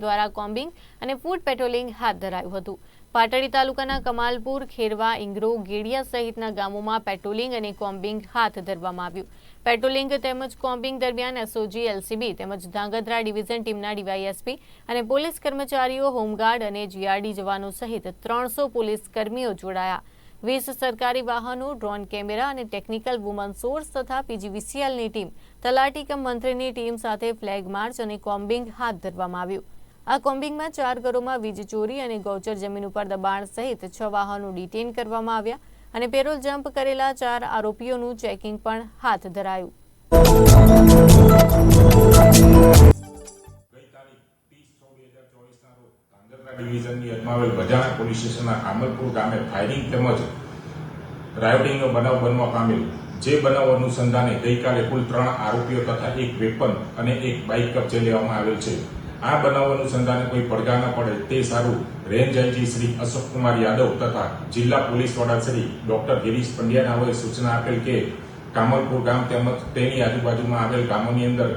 દ્વારા કોમ્બિંગ અને foot patrolling હાથ ધરાયું હતું. પાટડી તાલુકાના કમાલપુર, ખેરવા, ઇંગરો, ગેડિયા સહિતના ગામોમાં પેટ્રોલિંગ અને કોમ્બિંગ હાથ ધરવામાં આવ્યું. પેટ્રોલિંગ તેમજ કોમ્બિંગ દરમિયાન એસઓજી, એલસીબી તેમજ ધાંગધ્રા ડિવિઝન ટીમના ડીવાયએસપી અને પોલીસ કર્મચારીઓ, હોમગાર્ડ અને જીઆરડી જવાનો સહિત ત્રણસો પોલીસ કર્મીઓ જોડાયા. વીસ સરકારી વાહનો, ડ્રોન કેમેરા અને ટેકનિકલ વુમન સોર્સ તથા પીજીવીસીએલની ટીમ, તલાટી કમ મંત્રીની ટીમ સાથે ફ્લેગ માર્ચ અને કોમ્બિંગ હાથ ધરવામાં આવ્યું. આ કોમ્બિંગમાં ચાર ઘરોમાં વીજ ચોરી અને ગૌચર જમીન ઉપર દબાણ સહિત છ વાહનો ડિટેન કરવામાં આવ્યા અને પેરોલ જમ્પ કરેલા ચાર આરોપીઓનું ચેકિંગ પણ હાથ ધરાયું. ડિવિઝનની અજમાવેલ બજાણા પોલીસ સ્ટેશનના કામલપુર ગામે ફાયરિંગ તેમજ રાયોટિંગનો બનાવ બનવા પામેલ. જે બનાવ અનુસંધાને ગઈકાલે કુલ ત્રણ આરોપીઓ તથા એક વેપન અને એક બાઇક કબજે લેવામાં આવેલ છે. આ બનાવ અનુસંધાને કોઈ પડઘા ન પડે તે સારું. રેન્જ આઈજી શ્રી અશોકકુમાર યાદવ તથા જિલ્લા પોલીસ વડા શ્રી ડોક્ટર ગિરીશ પંડ્યાનાઓએ સૂચના આપેલ કે કામલપુર ગામ તેમજ તેની આજુબાજુમાં આવેલ ગામોની અંદર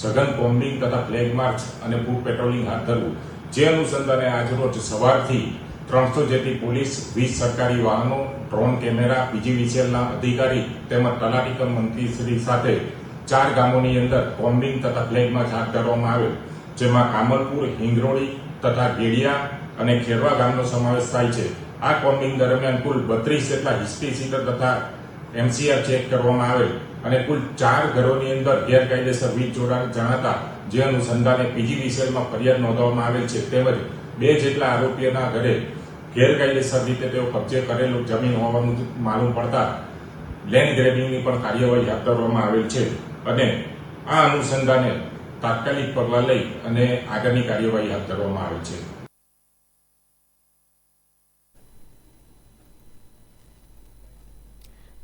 સઘન બોમ્બિંગ તથા ફ્લેગ માર્ચ અને ફૂડ પેટ્રોલિંગ હાથ ધરવું. જે અનુસંધાને આજરોજ સવારથી ત્રણસો જેટલી પોલીસ, વીસ સરકારી વાહનો, ડ્રોન કેમેરા પીજીવીસીએલના અધિકારી તેમજ તલાટી કમ મંત્રીશ્રી સાથે ચાર ગામોની અંદર બોમ્બિંગ તથા ફ્લેગ માર્ચ હાથ ધરવામાં આવેલ. જેમાં કામલપુર, હિંગરોળી તથા ગેડિયા અને ખેરવા ગામનો સમાવેશ થાય છે. આ કોમ્બિંગ દરમિયાન કુલ બત્રીસ જેટલા હિસ્ટ્રી સીટર તથા એમસીઆર ચેક કરવામાં આવેલ અને કુલ ચાર ઘરોની અંદર ગેરકાયદેસર વીજ જોડાણ જણાતા જે અનુસંધાને પીજીવીસીએલમાં ફરિયાદ નોંધવામાં આવેલ છે. તેમજ બે જેટલા આરોપીઓના ઘરે ગેરકાયદેસર રીતે તેઓ કબજે કરેલું જમીન હોવાનું માલુમ પડતા લેન્ડ ગ્રેબિંગની પણ કાર્યવાહી હાથ ધરવામાં આવેલ છે. અને આ અનુસંધાને તાત્કાલિક પગલાં લઈ અને આગળની કાર્યવાહી હાથ ધરવામાં આવે છે.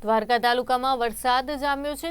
દ્વારકા તાલુકામાં વરસાદ જામ્યો છે.